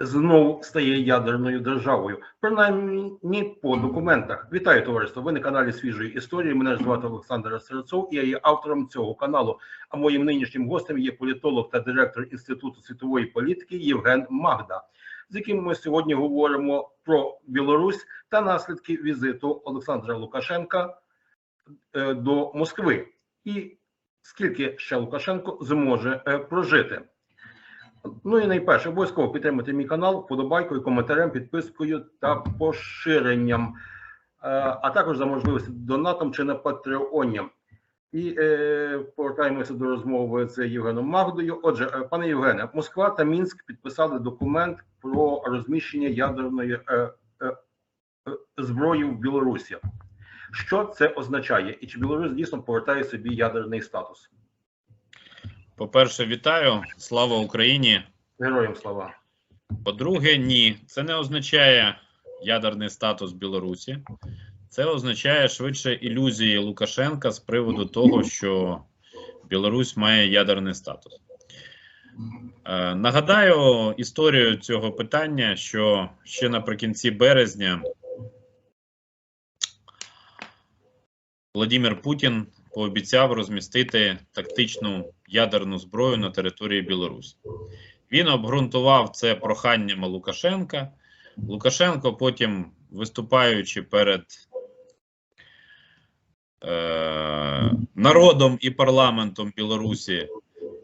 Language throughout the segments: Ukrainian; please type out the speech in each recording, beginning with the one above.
знову стає ядерною державою, принаймні по документах. Вітаю товариство. Ви на каналі свіжої історії. Мене звати Олександр Серцов. Я є автором цього каналу. А моїм нинішнім гостем є політолог та директор інституту світової політики Євген Магда, з яким ми сьогодні говоримо про Білорусь та наслідки візиту Олександра Лукашенка е, до Москви, і скільки ще Лукашенко зможе е, прожити. Ну і найперше, обов'язково підтримати мій канал вподобайкою, коментарем, підпискою та поширенням, Е, а також за можливості донатом чи на Патреоні. І е, повертаємося до розмови з Євгеном Магдою. Отже, е, пане Євгене, Москва та Мінськ підписали документ про розміщення ядерної е, е, е, зброї в Білорусі. Що це означає? І чи Білорусь дійсно повертає собі ядерний статус? По-перше, вітаю, слава Україні. Героям слава. По-друге, ні, це не означає ядерний статус Білорусі. Це означає швидше ілюзії Лукашенка з приводу того, що Білорусь має ядерний статус. Е, нагадаю історію цього питання, що ще наприкінці березня Владимир Путін пообіцяв розмістити тактичну ядерну зброю на території Білорусі. Він обґрунтував це проханнями Лукашенка. Лукашенко потім, виступаючи перед е, народом і парламентом Білорусі,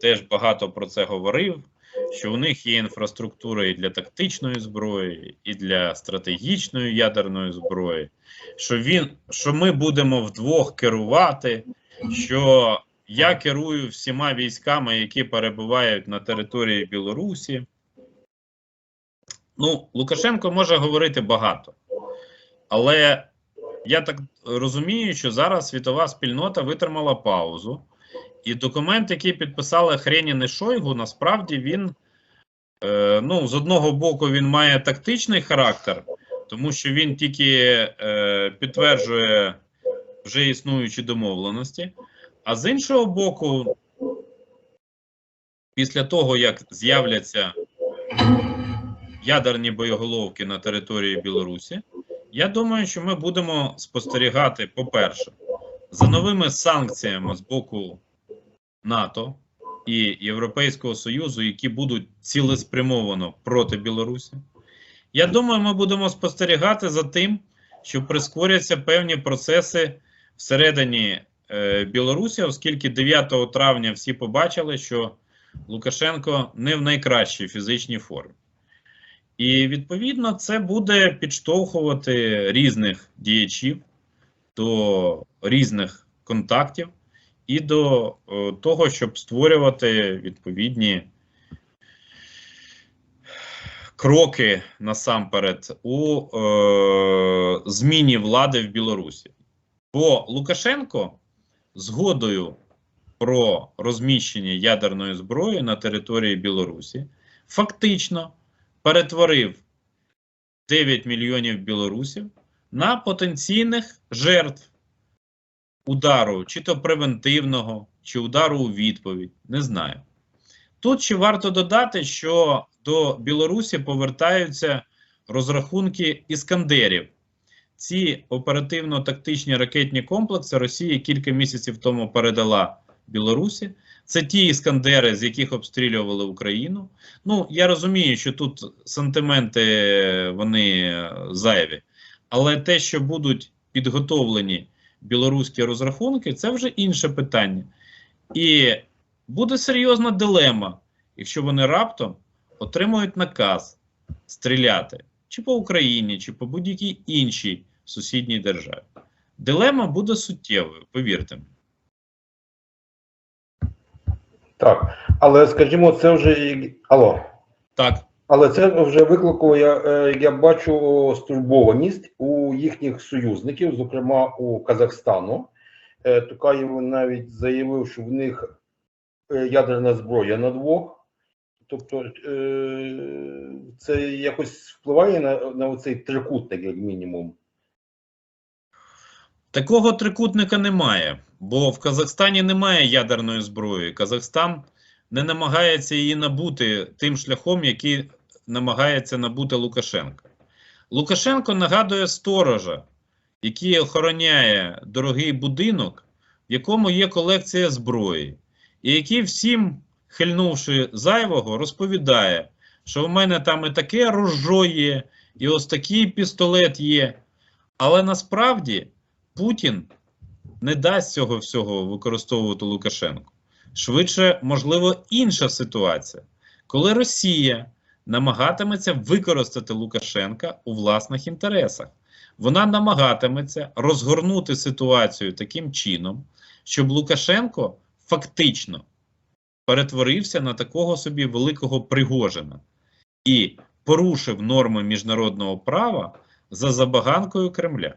теж багато про це говорив. Що у них є інфраструктура і для тактичної зброї, і для стратегічної ядерної зброї, що він, що ми будемо вдвох керувати, що я керую всіма військами, які перебувають на території Білорусі. Ну, Лукашенко може говорити багато, але я так розумію, що зараз світова спільнота витримала паузу, і документ, який підписали Хренін і Шойгу, насправді він, е, ну, з одного боку, він має тактичний характер, тому що він тільки е, підтверджує вже існуючі домовленості. А з іншого боку, після того, як з'являться ядерні боєголовки на території Білорусі, я думаю, що ми будемо спостерігати, по-перше, за новими санкціями з боку НАТО і Європейського Союзу, які будуть цілеспрямовано проти Білорусі. Я думаю, ми будемо спостерігати за тим, що прискоряться певні процеси всередині е, Білорусі, оскільки 9 травня всі побачили, що Лукашенко не в найкращій фізичній формі. І відповідно це буде підштовхувати різних діячів до різних контактів і до е, того, щоб створювати відповідні кроки насамперед у е, зміні влади в Білорусі. Бо Лукашенко згодою про розміщення ядерної зброї на території Білорусі фактично перетворив 9 мільйонів білорусів на потенційних жертв удару, чи то превентивного, чи удару у відповідь. Не знаю. Тут ще варто додати, що до Білорусі повертаються розрахунки іскандерів. Ці оперативно-тактичні ракетні комплекси Росія кілька місяців тому передала Білорусі. Це ті іскандери, з яких обстрілювали Україну. Ну, я розумію, що тут сантименти вони зайві, але те, що будуть підготовлені білоруські розрахунки, це вже інше питання. І буде серйозна дилема, якщо вони раптом отримують наказ стріляти чи по Україні, чи по будь-якій іншій сусідній державі. Дилема буде суттєвою, повірте мені. Так, але скажімо, це вже алло. Так, Але це вже викликало, я, е, я бачу стурбованість у їхніх союзників, зокрема у Казахстану. Е, Тукаєв навіть заявив, що в них е, ядерна зброя на двох. Тобто це якось впливає на, на оцей трикутник, як мінімум. Такого трикутника немає, бо в Казахстані немає ядерної зброї. Казахстан не намагається її набути тим шляхом, який намагається набути Лукашенко. Лукашенко нагадує сторожа, який охороняє дорогий будинок, в якому є колекція зброї, і який всім, хильнувши зайвого, розповідає, що в мене там і таке ружо є, і ось такий пістолет є. Але насправді Путін не дасть цього всього використовувати Лукашенку. Швидше, можливо, інша ситуація, коли Росія намагатиметься використати Лукашенка у власних інтересах. Вона намагатиметься розгорнути ситуацію таким чином, щоб Лукашенко фактично перетворився на такого собі великого Пригожина і порушив норми міжнародного права за забаганкою Кремля.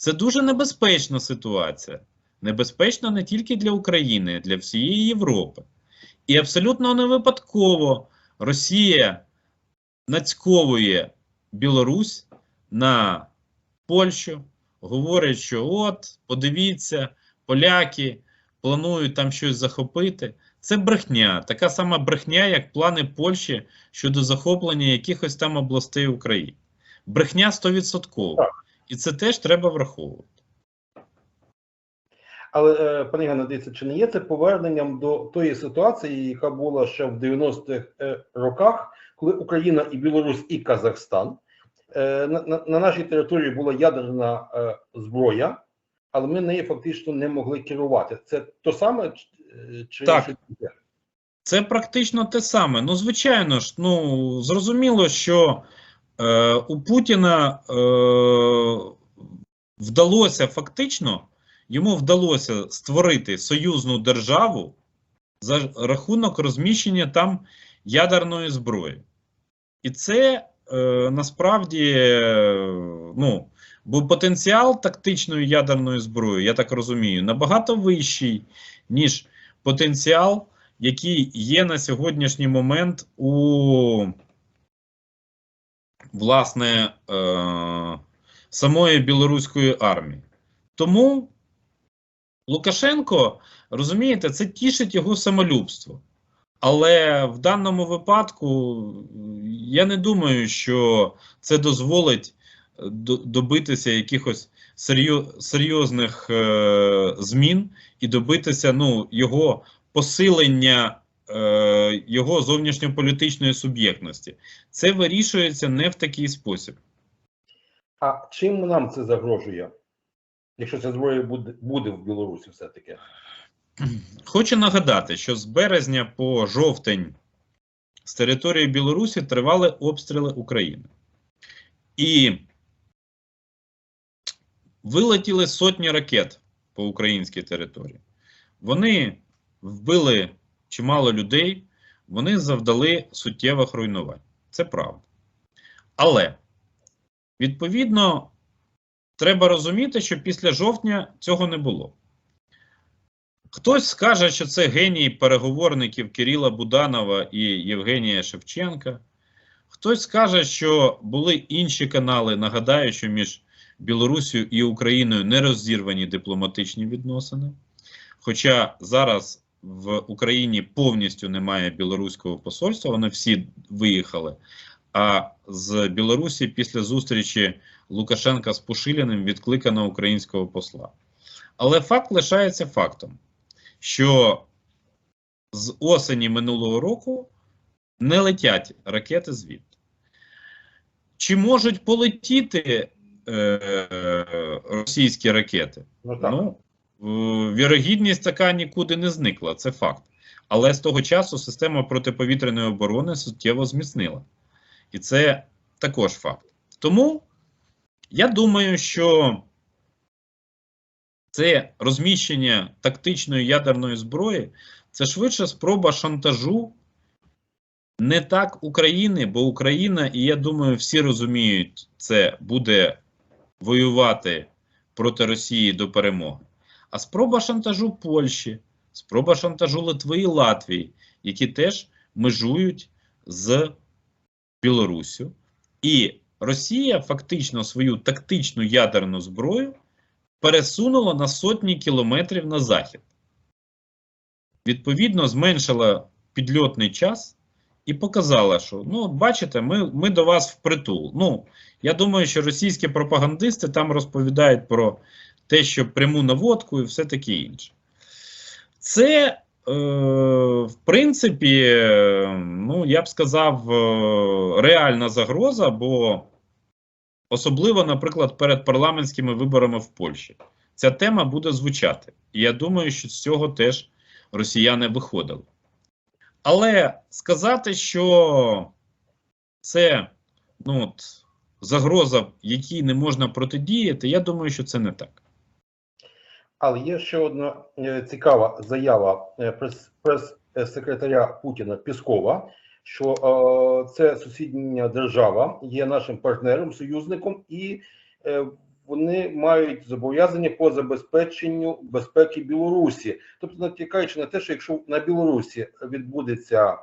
Це дуже небезпечна ситуація. Небезпечна не тільки для України, для всієї Європи. І абсолютно не випадково Росія нацьковує Білорусь на Польщу, говорить, що от, подивіться, поляки планують там щось захопити. Це брехня, така сама брехня, як плани Польщі щодо захоплення якихось там областей України. Брехня 100%. І це теж треба враховувати. Але е, пане Євгене, дивіться, чи не є це поверненням до тої ситуації, яка була ще в 90-х е, роках, коли Україна і Білорусь і Казахстан е, на, на, на нашій території була ядерна зброя, але ми нею фактично не могли керувати. Це то саме чи Так. Це практично те саме. Ну, звичайно ж, ну зрозуміло, що у Путіна е, вдалося фактично, йому вдалося створити союзну державу за рахунок розміщення там ядерної зброї. І це е, насправді, е, ну, бо потенціал тактичної ядерної зброї, я так розумію, набагато вищий, ніж потенціал який є на сьогоднішній момент у власне е, самої білоруської армії. Тому Лукашенко, розумієте, це тішить його самолюбство. Але в даному випадку я не думаю, що це дозволить е, добитися якихось серйозних е, змін і добитися ну, його посилення е, його зовнішньополітичної суб'єктності. Це вирішується не в такий спосіб. А чим нам це загрожує, якщо ця зброя буде, буде в Білорусі все-таки? Хочу нагадати, що з березня по жовтень з території Білорусі тривали обстріли України. І вилетіли сотні ракет по українській території. Вони вбили чимало людей, вони завдали суттєвих руйнувань. Це правда. Але відповідно треба розуміти, що після жовтня цього не було. Хтось скаже, що це геній переговорників Кирила Буданова і Євгенія Шевченка. Хтось скаже, що були інші канали. Нагадаю, що між Білорусією і Україною не розірвані дипломатичні відносини. Хоча зараз в Україні повністю немає білоруського посольства, вони всі виїхали. А з Білорусі після зустрічі Лукашенка з Пушиліним відкликано українського посла. Але факт лишається фактом, що з осені минулого року не летять ракети звідти. Чи можуть полетіти е, російські ракети? Ну так. Ну, вірогідність така нікуди не зникла, це факт. Але з того часу система протиповітряної оборони суттєво зміцнила. І це також факт. Тому я думаю, що це розміщення тактичної ядерної зброї це швидше спроба шантажу не так України, бо Україна, і я думаю, всі розуміють, це буде воювати проти Росії до перемоги. А спроба шантажу Польщі, спроба шантажу Литви і Латвії, які теж межують з Білоруссю. І Росія фактично свою тактичну ядерну зброю пересунула на сотні кілометрів на захід. Відповідно, зменшила підльотний час і показала, що ну, бачите, ми, ми до вас впритул. Ну, я думаю, що російські пропагандисти там розповідають про те, що пряму наводку і все таке інше. Це, е, в принципі, ну, я б сказав, е, реальна загроза, бо особливо, наприклад, перед парламентськими виборами в Польщі. Ця тема буде звучати. І я думаю, що з цього теж росіяни виходили. Але сказати, що це ну, от, загроза, якій не можна протидіяти, я думаю, що це не так. Але є ще одна е, цікава заява е, прес- прес-секретаря Путіна Піскова, що е, це сусідня держава, є нашим партнером, союзником, і е, вони мають зобов'язання по забезпеченню безпеки Білорусі. Тобто, натякаючи на те, що якщо на Білорусі відбудеться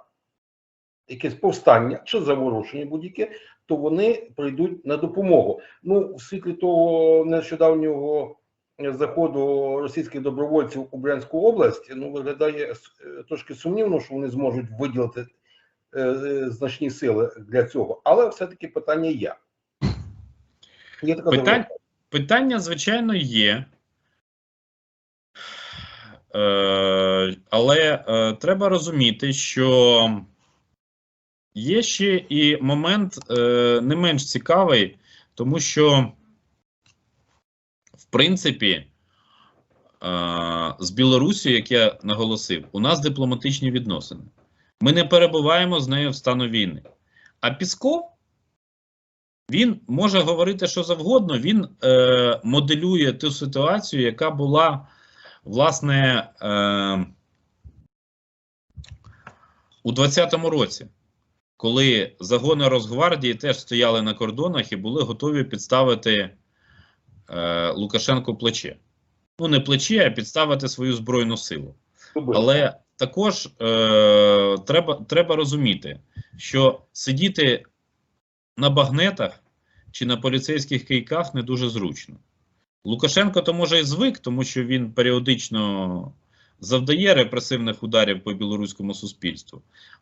якесь повстання чи заворушення будь-яке, то вони прийдуть на допомогу. Ну, в світлі того нещодавнього заходу російських добровольців у Брянську область, ну виглядає е, трошки сумнівно, що вони зможуть виділити е, е, значні сили для цього, але все-таки питання є. Є така Питань- Питання, звичайно, є. Е, але е, треба розуміти, що є ще і момент е, не менш цікавий, тому що, принципі, е, з Білорусією, як я наголосив, у нас дипломатичні відносини. Ми не перебуваємо з нею в стану війни. А Пісков він може говорити що завгодно, він е, моделює ту ситуацію, яка була, власне, е, у 2020 році, коли загони Росгвардії теж стояли на кордонах і були готові підставити е, Лукашенку плече. Ну, не плече, а підставити свою збройну силу. Але також е, треба, треба розуміти, що сидіти на багнетах чи на поліцейських кийках не дуже зручно. Лукашенко то може і звик, тому що він періодично завдає репресивних ударів по білоруському суспільству.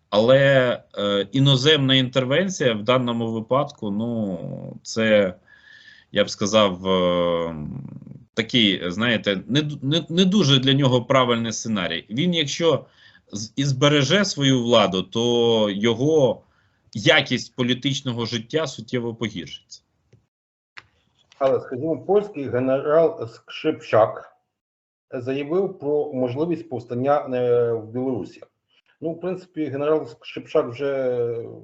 Але е, іноземна інтервенція в даному випадку, ну, це, я б сказав, е, такий, знаєте, не, не, не дуже для нього правильний сценарій. Він, якщо і збереже свою владу, то його якість політичного життя суттєво погіршиться. Але, скажімо, польський генерал Скрипчак заявив про можливість повстання е, в Білорусі. Ну, в принципі, генерал Скрипчак вже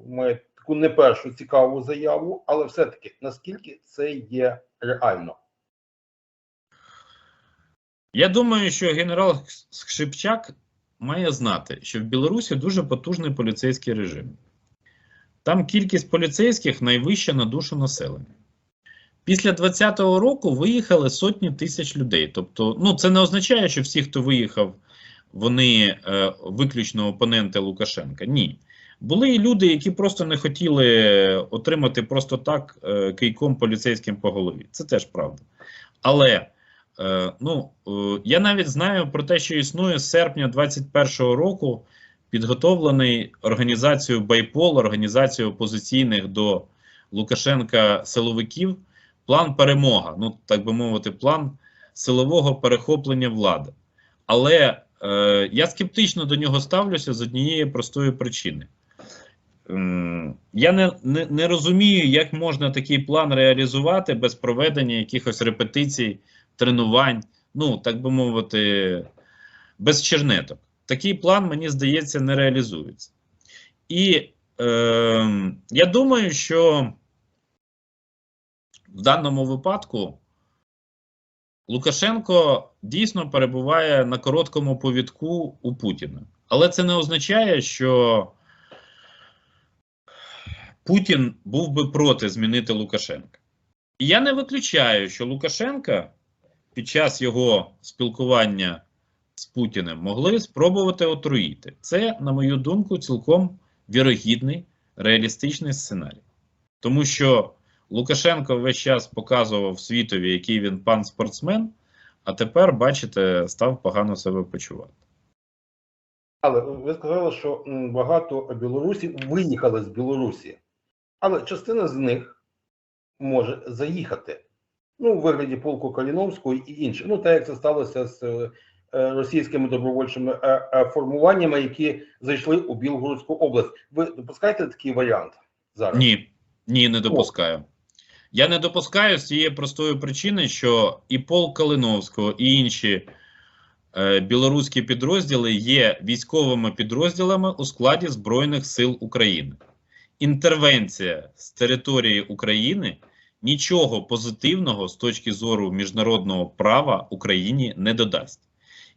має таку не першу цікаву заяву, але все-таки наскільки це є реально? Я думаю, що генерал Шипчак має знати, що в Білорусі дуже потужний поліцейський режим. Там кількість поліцейських найвища на душу населення. Після 2020 року виїхали сотні тисяч людей. Тобто, ну це не означає, що всі, хто виїхав, вони е, виключно опоненти Лукашенка. Ні. Були і люди, які просто не хотіли отримати просто так е, кийком поліцейським по голові. Це теж правда. Але Е, ну, е, я навіть знаю про те, що існує з серпня 2021 року підготовлений організацією Байпол, організацією опозиційних до Лукашенка силовиків, план перемога, ну так би мовити, план силового перехоплення влади. Але е, я скептично до нього ставлюся з однієї простої причини. Я не, не, не розумію, як можна такий план реалізувати без проведення якихось репетицій тренувань, ну, так би мовити, без чернеток. Такий план, мені здається, не реалізується. І е, я думаю, що в даному випадку Лукашенко дійсно перебуває на короткому повідку у Путіна. Але це не означає, що Путін був би проти змінити Лукашенка. І я не виключаю, що Лукашенка під час його спілкування з Путіним могли спробувати отруїти. Це, на мою думку, цілком вірогідний реалістичний сценарій. Тому що Лукашенко весь час показував світові, який він пан спортсмен, а тепер, бачите, став погано себе почувати. Але ви сказали, що багато білорусів виїхали з Білорусі, але частина з них може заїхати. Ну, у вигляді полку Каліновського і інших. Ну, так як це сталося з е, російськими добровольчими е, е, формуваннями, які зайшли у Білгородську область. Ви допускаєте такий варіант зараз? Ні, ні, не допускаю. Я не допускаю з тієї простої причини, що і полк Калиновського, і інші е, білоруські підрозділи є військовими підрозділами у складі Збройних сил України. Інтервенція з території України нічого позитивного з точки зору міжнародного права Україні не додасть.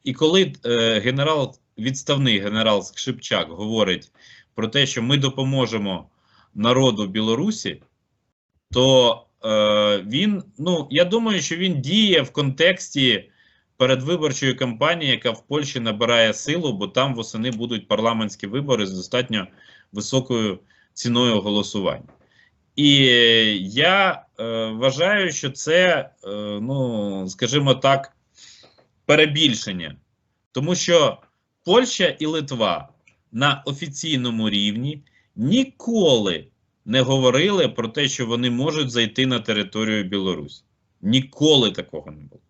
І коли е, генерал, відставний генерал Шипчак говорить про те, що ми допоможемо народу Білорусі, то е, він, ну я думаю, що він діє в контексті передвиборчої кампанії, яка в Польщі набирає силу, бо там восени будуть парламентські вибори з достатньо високою ціною голосування. І я е, вважаю, що це, е, ну скажімо так, перебільшення, тому що Польща і Литва на офіційному рівні ніколи не говорили про те, що вони можуть зайти на територію Білорусі. Ніколи такого не було.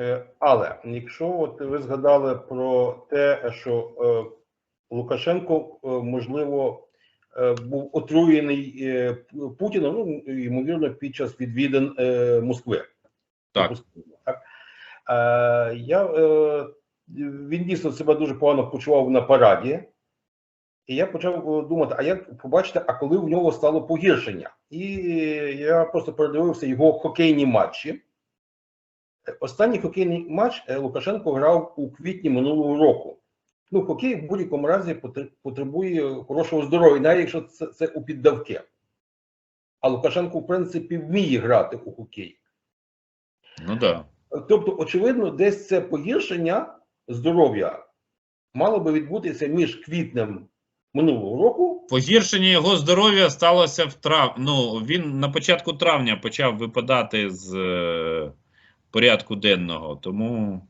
Е, Але якщо от ви згадали про те, що е, Лукашенко, е, можливо, е, був отруєний е, Путіном, ну, ймовірно, під час відвідин Москви. Так. так? Я, він дійсно себе дуже погано почував на параді. І я почав думати, а як побачите, а коли в нього стало погіршення? І я просто передивився його хокейні матчі. Останній хокейний матч Лукашенко грав у квітні минулого року. Ну, хокей в будь-якому разі потребує хорошого здоров'я, навіть якщо це, це у піддавки. А Лукашенко, в принципі, вміє грати у хокей. Ну так. Да. Тобто, очевидно, десь це погіршення здоров'я мало би відбутися між квітнем минулого року. Погіршення його здоров'я сталося в трав... Ну, він на початку травня почав випадати з е, порядку денного, тому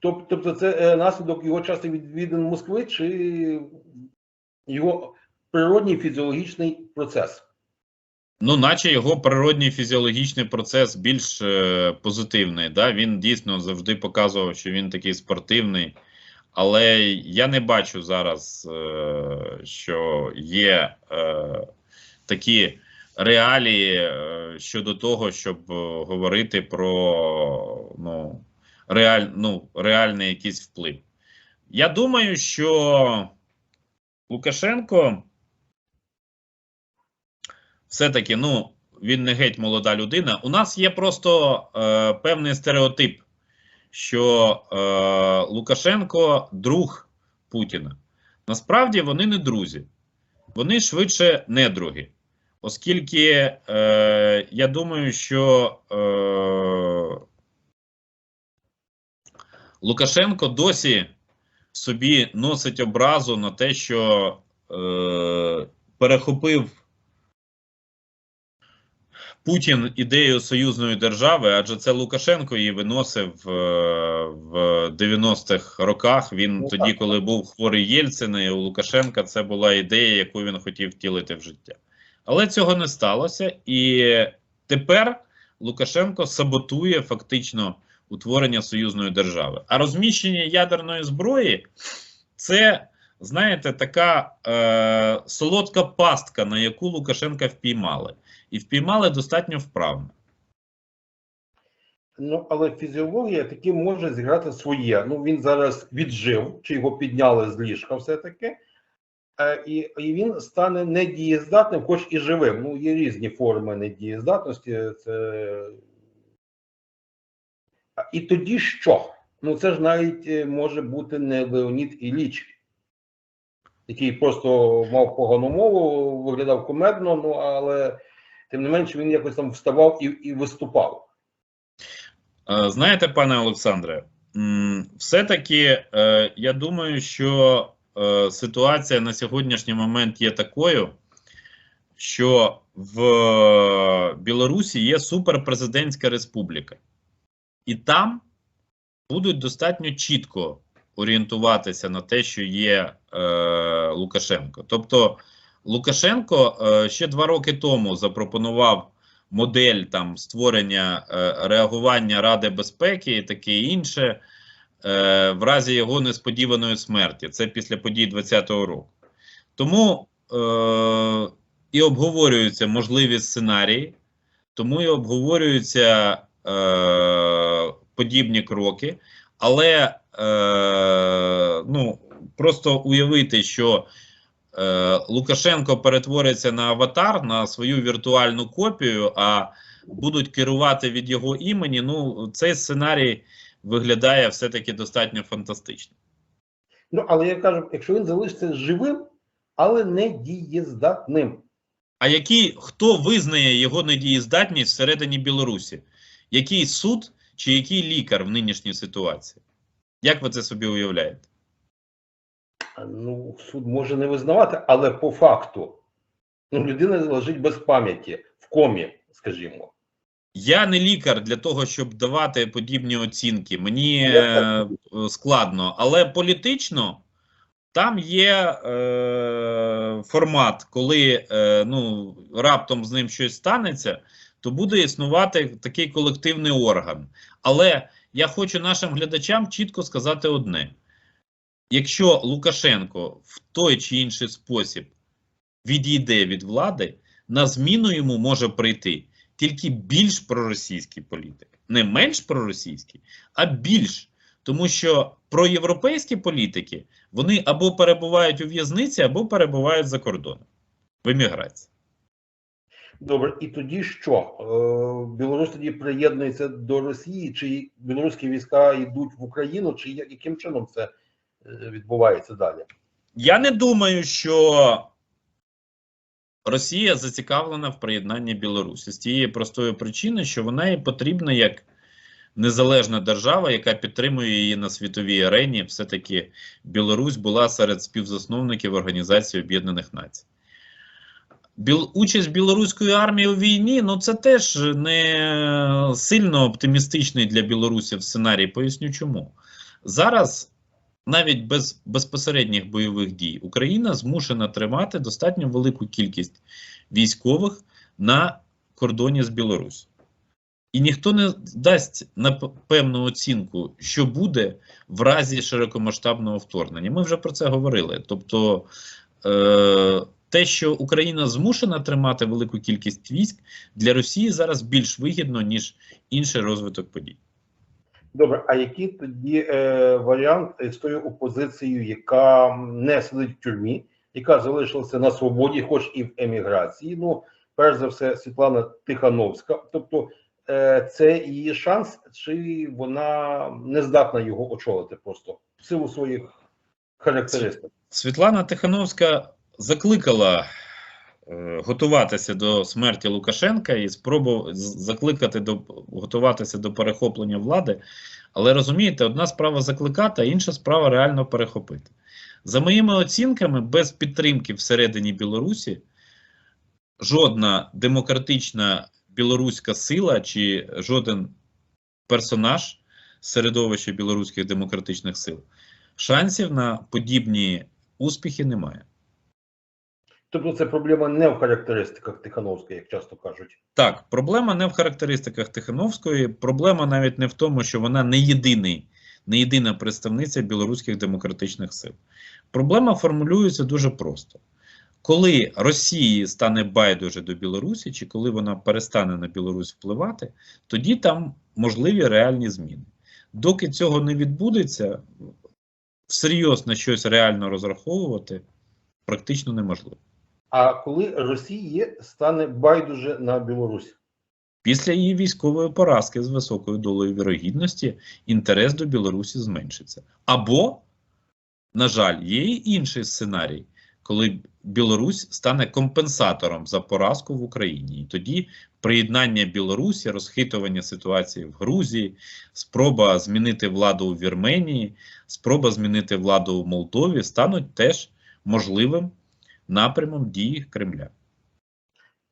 Тобто, це е, наслідок його часто відвідин Москви чи його природній фізіологічний процес. Ну, наче його природній фізіологічний процес більш е, позитивний. Да? Він дійсно завжди показував, що він такий спортивний. Але я не бачу зараз, е, що є е, такі реалії е, щодо того, щоб е, говорити про ну, реаль, ну, реальний якийсь вплив. Я думаю, що Лукашенко все-таки, ну, він не геть молода людина. У нас є просто е, певний стереотип, що е, Лукашенко друг Путіна. Насправді вони не друзі, вони швидше недруги. Оскільки е, я думаю, що е, Лукашенко досі собі носить образу на те, що е, перехопив Путін ідею союзної держави, адже це Лукашенко її виносив е, в 90-х роках. Він Ну, тоді, так. коли був хворий Єльцин, і у Лукашенка це була ідея, яку він хотів втілити в життя. Але цього не сталося, і тепер Лукашенко саботує фактично утворення союзної держави. А розміщення ядерної зброї це, знаєте, така е, солодка пастка, на яку Лукашенка впіймали. І впіймали достатньо вправно. Ну, але фізіологія таки може зіграти своє. Ну, він зараз віджив, чи його підняли з ліжка все-таки. Е, і, і він стане недієздатним, хоч і живим. Ну, є різні форми недієздатності. Це... І тоді що? Ну, це ж навіть е, може бути не Леонід Ілліч, який просто мав погану мову, виглядав кумедно, ну але тим не менше він якось там вставав і, і виступав. Е, Знаєте, пане Олександре, все-таки е, я думаю, що ситуація на сьогоднішній момент є такою, що в Білорусі є суперпрезидентська республіка. І там будуть достатньо чітко орієнтуватися на те, що є е, Лукашенко. Тобто Лукашенко е, ще два роки тому запропонував модель там створення е, реагування Ради безпеки і таке інше е, в разі його несподіваної смерті. Це після подій 2020 року. Тому е, і обговорюються можливі сценарії, тому і обговорюються е, подібні кроки. Але е, ну, просто уявити, що е, Лукашенко перетвориться на аватар, на свою віртуальну копію, а будуть керувати від його імені. Ну, цей сценарій виглядає все-таки достатньо фантастично. Ну, але я кажу, якщо він залишиться живим, але не дієздатним. А який хто визнає його недієздатність всередині Білорусі? Який суд чи який лікар в нинішній ситуації? Як ви це собі уявляєте? Ну, суд може не визнавати, але по факту ну, людина лежить без пам'яті в комі, скажімо. Я не лікар для того, щоб давати подібні оцінки. Мені е, складно, але політично там є е, формат, коли е, ну, раптом з ним щось станеться, то буде існувати такий колективний орган. Але я хочу нашим глядачам чітко сказати одне: якщо Лукашенко в той чи інший спосіб відійде від влади, на зміну йому може прийти тільки більш проросійський політик, не менш проросійський, а більш. Тому що проєвропейські політики вони або перебувають у в'язниці, або перебувають за кордоном в еміграції. Добре, і тоді що? Е, Білорусь тоді приєднується до Росії, чи білоруські війська йдуть в Україну, чи яким чином це е, відбувається далі? Я не думаю, що Росія зацікавлена в приєднанні Білорусі з тієї простої причини, що вона їй потрібна як незалежна держава, яка підтримує її на світовій арені. Все-таки Білорусь була серед співзасновників Організації Об'єднаних Націй. Участь білоруської армії у війні ну це теж не сильно оптимістичний для білорусів сценарій. Поясню чому. Зараз навіть без безпосередніх бойових дій Україна змушена тримати достатньо велику кількість військових на кордоні з Білорусі. І ніхто не дасть на певну оцінку, що буде в разі широкомасштабного вторгнення. Ми вже про це говорили. Тобто, е, те, що Україна змушена тримати велику кількість військ, для Росії зараз більш вигідно, ніж інший розвиток подій. Добре, а який тоді е, варіант з тою опозицією, яка не сидить в тюрмі, яка залишилася на свободі, хоч і в еміграції? Ну, перш за все, Світлана Тихановська. Тобто, е, це її шанс, чи вона не здатна його очолити просто в силу своїх характеристик? Світлана Тихановська закликала е, готуватися до смерті Лукашенка і спробував закликати до готуватися до перехоплення влади. Але розумієте, одна справа закликати, а інша справа реально перехопити. За моїми оцінками, без підтримки всередині Білорусі жодна демократична білоруська сила чи жоден персонаж середовища білоруських демократичних сил шансів на подібні успіхи немає. Тобто, це проблема не в характеристиках Тихановської, як часто кажуть. Так, проблема не в характеристиках Тихановської, проблема навіть не в тому, що вона не єдиний, не єдина представниця білоруських демократичних сил. Проблема формулюється дуже просто. Коли Росії стане байдуже до Білорусі, чи коли вона перестане на Білорусь впливати, тоді там можливі реальні зміни. Доки цього не відбудеться, всерйоз на щось реально розраховувати практично неможливо. А коли Росії стане байдуже на Білорусь? Після її військової поразки з високою долею вірогідності інтерес до Білорусі зменшиться. Або, на жаль, є і інший сценарій, коли Білорусь стане компенсатором за поразку в Україні. І тоді приєднання Білорусі, розхитування ситуації в Грузії, спроба змінити владу у Вірменії, спроба змінити владу у Молдові стануть теж можливим напрямом дії Кремля.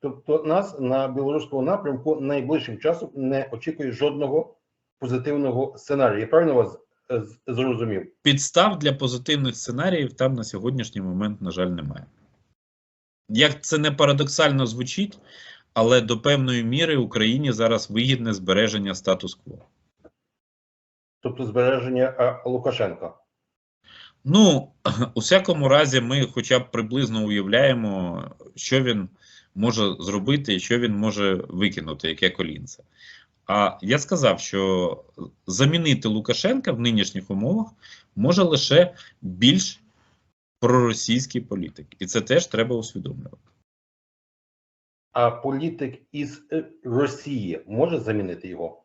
Тобто нас на білоруському напрямку найближчим часом не очікує жодного позитивного сценарію. Я правильно вас е, зрозумів? Підстав для позитивних сценаріїв там на сьогоднішній момент, на жаль, немає. Як це не парадоксально звучить, але до певної міри Україні зараз вигідне збереження статус-кво. Тобто збереження е, Лукашенка. Ну, у всякому разі, ми хоча б приблизно уявляємо, що він може зробити і що він може викинути, яке колінце. А я сказав, що замінити Лукашенка в нинішніх умовах може лише більш проросійський політик. І це теж треба усвідомлювати. А політик із Росії може замінити його?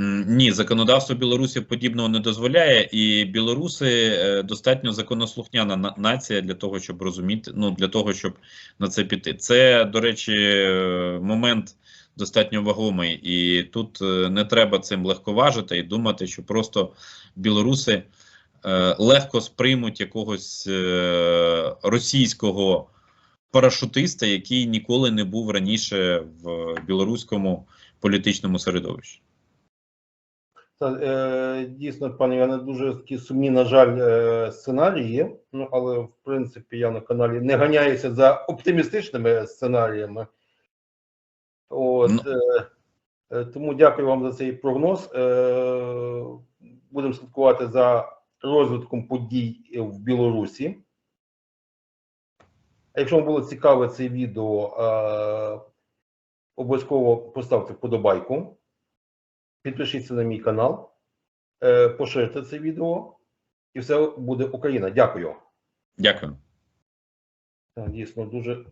Ні, законодавство Білорусі подібного не дозволяє, і білоруси е, достатньо законослухняна нація для того, щоб розуміти, ну для того, щоб на це піти. Це, до речі, е, момент достатньо вагомий, і тут е, не треба цим легковажити і думати, що просто білоруси легко сприймуть якогось російського парашутиста, який ніколи не був раніше в білоруському політичному середовищі. Та, е, дійсно, пане Іване, дуже такі сумні, на жаль, е, сценарії. Ну, але в принципі я на каналі не ганяюся за оптимістичними сценаріями. От, Ну. е, е, тому дякую вам за цей прогноз. Е, будемо слідкувати за розвитком подій в Білорусі. А якщо вам було цікаве це відео, е, обов'язково поставте вподобайку. Підпишіться на мій канал, е, поширте це відео, і все буде Україна. Дякую. Дякую. Так, дійсно дуже